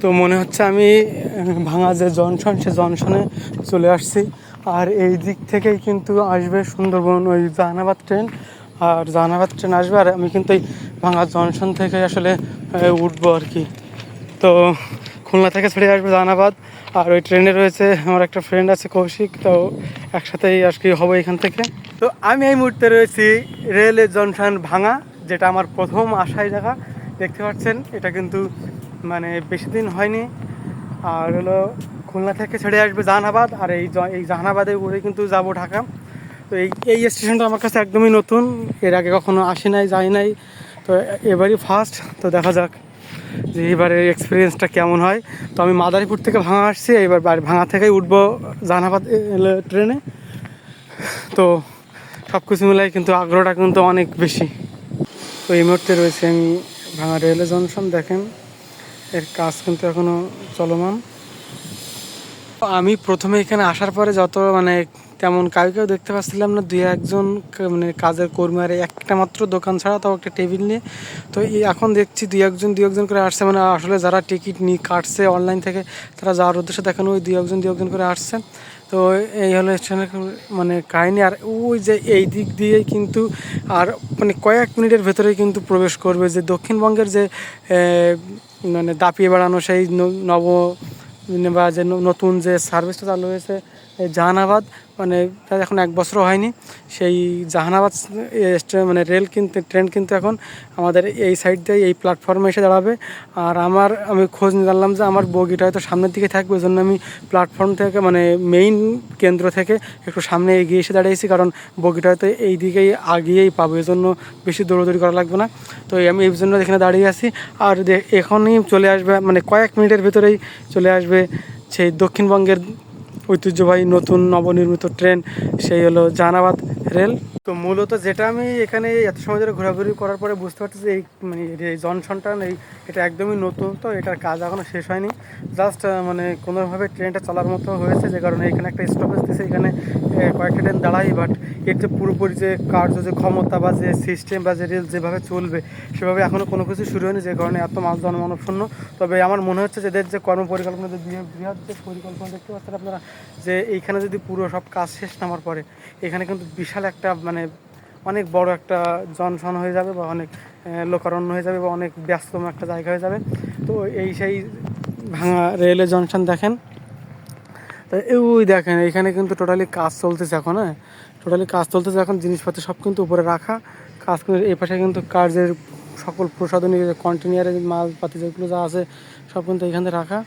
তো মনে হচ্ছে আমি ভাঙা যে জনশন সে জনশনে চলে আসছি। আর এই দিক থেকেই কিন্তু আসবে সুন্দরবন, ওই জাহানাবাদ ট্রেন। আর জাহানাবাদ ট্রেন আসবে, আর আমি কিন্তু এই ভাঙা জনশন থেকে আসলে উঠবো আর কি। তো খুলনা থেকে ছেড়ে আসবে জাহানাবাদ। আর ওই ট্রেনে রয়েছে আমার একটা ফ্রেন্ড আছে কৌশিক, তো একসাথেই আর কি হব এখান থেকে। তো আমি এই মুহূর্তে রয়েছি রেলের জংশন ভাঙা, যেটা আমার প্রথম আসাই জায়গা। দেখতে পাচ্ছেন, এটা কিন্তু মানে বেশি দিন হয়নি। আর হলো খুলনা থেকে ছেড়ে আসবে জাহানাবাদ, আর এই এই জাহানাবাদে উড়ে কিন্তু যাব ঢাকা। তো এই এই স্টেশনটা আমার কাছে একদমই নতুন, এর আগে কখনো আসি নাই, যাই নাই। তো এবারই ফার্স্ট তো দেখা যাক যে এবারে এক্সপিরিয়েন্সটা কেমন হয়। তো আমি মাদারীপুর থেকে ভাঙা আসছি, এবার বাড়ি, ভাঙা থেকেই উঠবো জাহানাবাদ ট্রেনে। তো সব কিছু মিলাই কিন্তু আগ্রহটা কিন্তু অনেক বেশি। তো এই মুহূর্তে রয়েছে আমি ভাঙা রেলওয়ে জংশন, দেখেন। এর কাজ কিন্তু এখনও চলমান। আমি প্রথমে এখানে আসার পরে যত মানে তেমন কাউকেও দেখতে পাচ্ছিলাম না, দুই একজন মানে কাজের কর্মী আর একটা মাত্র দোকান ছাড়া, তাও একটা টেবিল নিয়ে। তো এখন দেখছি দুই একজন দুই একজন করে আসছে। মানে আসলে যারা টিকিট নিয়ে কাটছে অনলাইন থেকে, তারা যাওয়ার উদ্দেশ্যে দেখানো ওই দুই একজন দুই একজন করে আসছে। তো এই হলো স্টেশনের মানে কাহিনী, আর ওই যে এই দিক দিয়েই কিন্তু আর মানে কয়েক মিনিটের ভেতরে কিন্তু প্রবেশ করবে যে দক্ষিণবঙ্গের যে মানে দাপিয়ে বেড়ানো সেই নব, বা যে নতুন যে সার্ভিসটা চালু হয়েছে জাহানাবাদ মানে এখন এক বছরও হয়নি। সেই জাহানাবাদ মানে রেল কিন্তু, ট্রেন কিন্তু এখন আমাদের এই সাইড দিয়ে, এই প্ল্যাটফর্মে এসে দাঁড়াবে। আর আমার, আমি খোঁজ জানলাম যে আমার বগিটা হয়তো সামনের দিকে থাকবে, ওই জন্য আমি প্ল্যাটফর্ম থেকে মানে মেইন কেন্দ্র থেকে একটু সামনে এগিয়ে এসে দাঁড়িয়েছি, কারণ বগিটা হয়তো এই দিকেই আগিয়েই পাবো এই জন্য বেশি দৌড়দৌড়ি করা লাগবে না। তো আমি এই জন্য এখানে দাঁড়িয়ে আছি। আর এখনই চলে আসবে মানে কয়েক মিনিটের ভিতরেই চলে আসবে সেই দক্ষিণবঙ্গের ঐতিহ্যবাহী নতুন নবনির্মিত ট্রেন সেই হলো জাহানাবাদ রেল। তো মূলত যেটা আমি এখানে এত সময় ধরে ঘোরাঘুরি করার পরে বুঝতে পারছি যে এই মানে এই জনসনটা এই এটা একদমই নতুন, তো এটার কাজ এখনও শেষ হয়নি। জাস্ট মানে কোনোভাবে ট্রেনটা চলার মতো হয়েছে যে কারণে এখানে একটা স্টপেজ দিয়েছে এখানে কয়েকটা ট্রেন দাঁড়াই বাট এর যে পুরোপুরি যে কার্য, যে ক্ষমতা বা যে সিস্টেম বা যে রেল যেভাবে চলবে, সেভাবে এখনও কোনো কিছু শুরু হয়নি, যে কারণে এত মাছ জনমানব শূন্য তবে আমার মনে হচ্ছে যে এদের যে কর্ম পরিকল্পনা যে বৃহৎ যে পরিকল্পনা দেখতে পাচ্ছেন আপনারা, যে এইখানে যদি পুরো সব কাজ শেষ নামার পরে, এখানে কিন্তু বিশাল একটা মানে অনেক বড় একটা জনসন হয়ে যাবে বা অনেক লোকারণ্য হয়ে যাবে বা অনেক ব্যস্ততম একটা জায়গা হয়ে যাবে। তো এই সেই ভাঙা রেলের জংশন দেখেন। তো ওই দেখেন, এখানে কিন্তু টোটালি কাজ চলতেছে এখন হ্যাঁ? টোটালি কাজ চলতেছে এখন, জিনিসপত্র সব কিন্তু উপরে রাখা। কাজ কিন্তু এই পাশে কিন্তু কার্যের সকল প্রসাধনী কন্টেনারের মালপাতি যেগুলো যা আছে, সব কিন্তু এখানে রাখা।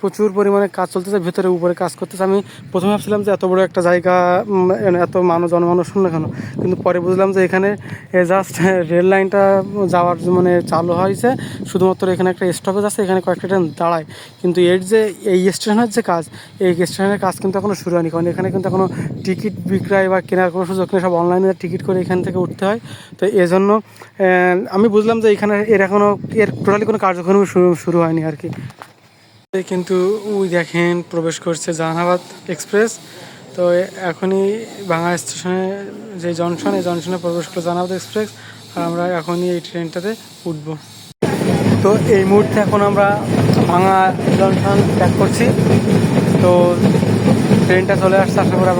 প্রচুর পরিমাণে কাজ চলতেছে, ভেতরে উপরে কাজ করতেছে। আমি প্রথমে ভাবছিলাম যে এত বড় একটা জায়গা এত মানুষ, জনমানুষ শূন্য কেন? কিন্তু পরে বুঝলাম যে এখানে জাস্ট রেল লাইনটা যাওয়ার মানে চালু হয়েছে, শুধুমাত্র এখানে একটা স্টপেজ আছে, এখানে কয়েকটা ট্রেন দাঁড়ায়। কিন্তু এর যে, এই স্টেশনের যে কাজ, এই স্টেশনের কাজ কিন্তু এখনও শুরু হয়নি। কারণ এখানে কিন্তু এখনও টিকিট বিক্রয় বা কেনার কোনো সুযোগ নেই, সব অনলাইনে টিকিট করে এখান থেকে উঠতে হয়। তো এজন্য আমি বুঝলাম যে এখানে এর এখনও এর টোটালি কোনো কার্যক্রম শুরু শুরু হয়নি আর কি। কিন্তু ওই দেখেন প্রবেশ করছে জাহানাবাদ এক্সপ্রেস। তো এখনই ভাঙা স্টেশনে যে জংশন, এই জংশনে প্রবেশ করল জাহানাবাদ এক্সপ্রেস আর আমরা এখনই এই ট্রেনটাতে উঠবো। তো এই মুহূর্তে এখন আমরা ভাঙা জংশন ত্যাগ করছি। তো ট্রেনটা চলে আসছে, আশা করি